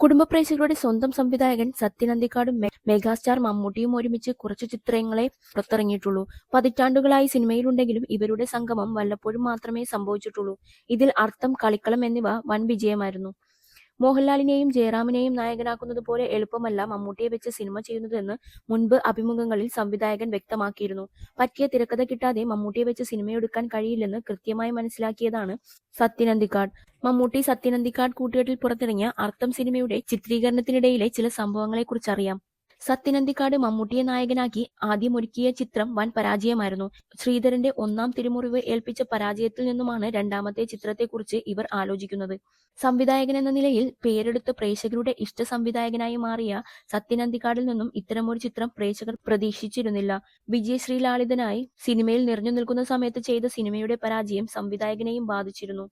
കുടുംബ പ്രേക്ഷകരുടെ സ്വന്തം സംവിധായകൻ സത്യൻ അന്തിക്കാടും മെഗാസ്റ്റാർ മമ്മൂട്ടിയും ഒരുമിച്ച് കുറച്ച് ചിത്രങ്ങളെ പുറത്തിറങ്ങിയിട്ടുള്ളൂ. പതിറ്റാണ്ടുകളായി സിനിമയിലുണ്ടെങ്കിലും ഇവരുടെ സംഗമം വല്ലപ്പോഴും മാത്രമേ സംഭവിച്ചിട്ടുള്ളൂ. ഇതിൽ അർത്ഥം കളിക്കളം എന്നിവ വൻ വിജയമായിരുന്നു. മോഹൻലാലിനെയും ജയറാമിനെയും നായകനാക്കുന്നത് പോലെ എളുപ്പമല്ല മമ്മൂട്ടിയെ വെച്ച് സിനിമ ചെയ്യുന്നതെന്ന് മുൻപ് അഭിമുഖങ്ങളിൽ സംവിധായകൻ വ്യക്തമാക്കിയിരുന്നു. പറ്റിയ തിരക്കഥ കിട്ടാതെ മമ്മൂട്ടിയെ വെച്ച് സിനിമയെടുക്കാൻ കഴിയില്ലെന്ന് കൃത്യമായി മനസ്സിലാക്കിയതാണ് സത്യനന്ദിക്കാട്. മമ്മൂട്ടി സത്യനന്ദിക്കാട് കൂട്ടുകെട്ടിൽ പുറത്തിറങ്ങിയ അർത്ഥം സിനിമയുടെ ചിത്രീകരണത്തിനിടയിലെ ചില സംഭവങ്ങളെക്കുറിച്ച് അന്തിക്കാട് മമ്മൂട്ടിയെ നായകനാക്കി ആദ്യം ഒരുക്കിയ ചിത്രം വൻ പരാജയമായിരുന്നു. ശ്രീധരന്റെ ഒന്നാം തിരുമുറിവ് ഏൽപ്പിച്ച പരാജയത്തിൽ നിന്നുമാണ് രണ്ടാമത്തെ ചിത്രത്തെക്കുറിച്ച് ഇവർ ആലോചിക്കുന്നത്. സംവിധായകൻ എന്ന നിലയിൽ പേരെടുത്ത് പ്രേക്ഷകരുടെ ഇഷ്ട സംവിധായകനായി മാറിയ സത്യനന്ദിക്കാടിൽ നിന്നും ഇത്തരമൊരു ചിത്രം പ്രേക്ഷകർ പ്രതീക്ഷിച്ചിരുന്നില്ല. വിജയ് ശ്രീലാളിതനായി സിനിമയിൽ നിറഞ്ഞു നിൽക്കുന്ന സമയത്ത് ചെയ്ത സിനിമയുടെ പരാജയം സംവിധായകനെയും ബാധിച്ചിരുന്നു.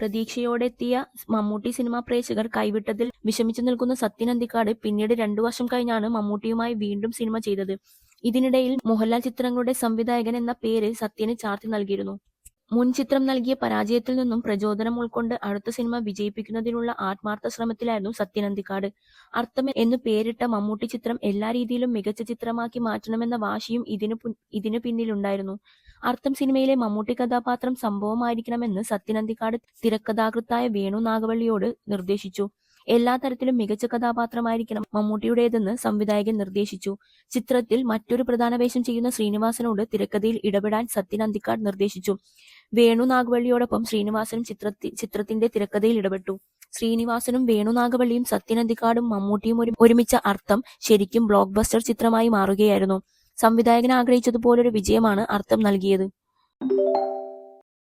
പ്രതീക്ഷയോടെ എത്തിയ മമ്മൂട്ടി സിനിമ പ്രേക്ഷകർ കൈവിട്ടതിൽ വിഷമിച്ചു നിൽക്കുന്ന സത്യൻ അന്തിക്കാട് പിന്നീട് രണ്ടു വർഷം കഴിഞ്ഞാണ് മമ്മൂട്ടിയുമായി വീണ്ടും സിനിമ ചെയ്തത്. ഇതിനിടയിൽ മോഹൻലാൽ ചിത്രങ്ങളുടെ സംവിധായകൻ എന്ന പേര് സത്യന് ചാർത്തി നൽകിയിരുന്നു. മുൻ ചിത്രം നൽകിയ പരാജയത്തിൽ നിന്നും പ്രചോദനം ഉൾക്കൊണ്ട് അടുത്ത സിനിമ വിജയിപ്പിക്കുന്നതിനുള്ള ആത്മാർത്ഥ ശ്രമത്തിലായിരുന്നു സത്യനന്ദിക്കാട് അർത്ഥം എന്ന് പേരിട്ട മമ്മൂട്ടി ചിത്രം എല്ലാ രീതിയിലും മികച്ച ചിത്രമാക്കി മാറ്റണമെന്ന വാശിയും ഇതിനു ഇതിനു പിന്നിലുണ്ടായിരുന്നു. അർത്ഥം സിനിമയിലെ മമ്മൂട്ടി കഥാപാത്രം സംഭവമായിരിക്കണമെന്ന് സത്യനന്ദിക്കാട് തിരക്കഥാകൃത്തായ വേണു നാഗവള്ളിയോട് നിർദ്ദേശിച്ചു. എല്ലാ തരത്തിലും മികച്ച കഥാപാത്രമായിരിക്കണം മമ്മൂട്ടിയുടേതെന്ന് സംവിധായകൻ നിർദ്ദേശിച്ചു. ചിത്രത്തിൽ മറ്റൊരു പ്രധാന വേഷം ചെയ്യുന്ന ശ്രീനിവാസനോട് തിരക്കഥയിൽ ഇടപെടാൻ സത്യൻ അന്തിക്കാട് നിർദ്ദേശിച്ചു. വേണു നാഗവള്ളിയോടൊപ്പം ശ്രീനിവാസനും ചിത്രത്തി ചിത്രത്തിന്റെ തിരക്കഥയിൽ ഇടപെട്ടു. ശ്രീനിവാസനും വേണു നാഗവള്ളിയും സത്യൻ അന്തിക്കാടും മമ്മൂട്ടിയും ഒരു ഒരുമിച്ച അർത്ഥം ശരിക്കും ബ്ലോക്ക് ബസ്റ്റർ ചിത്രമായി മാറുകയായിരുന്നു. സംവിധായകൻ ആഗ്രഹിച്ചതുപോലൊരു വിജയമാണ് അർത്ഥം നൽകിയത്.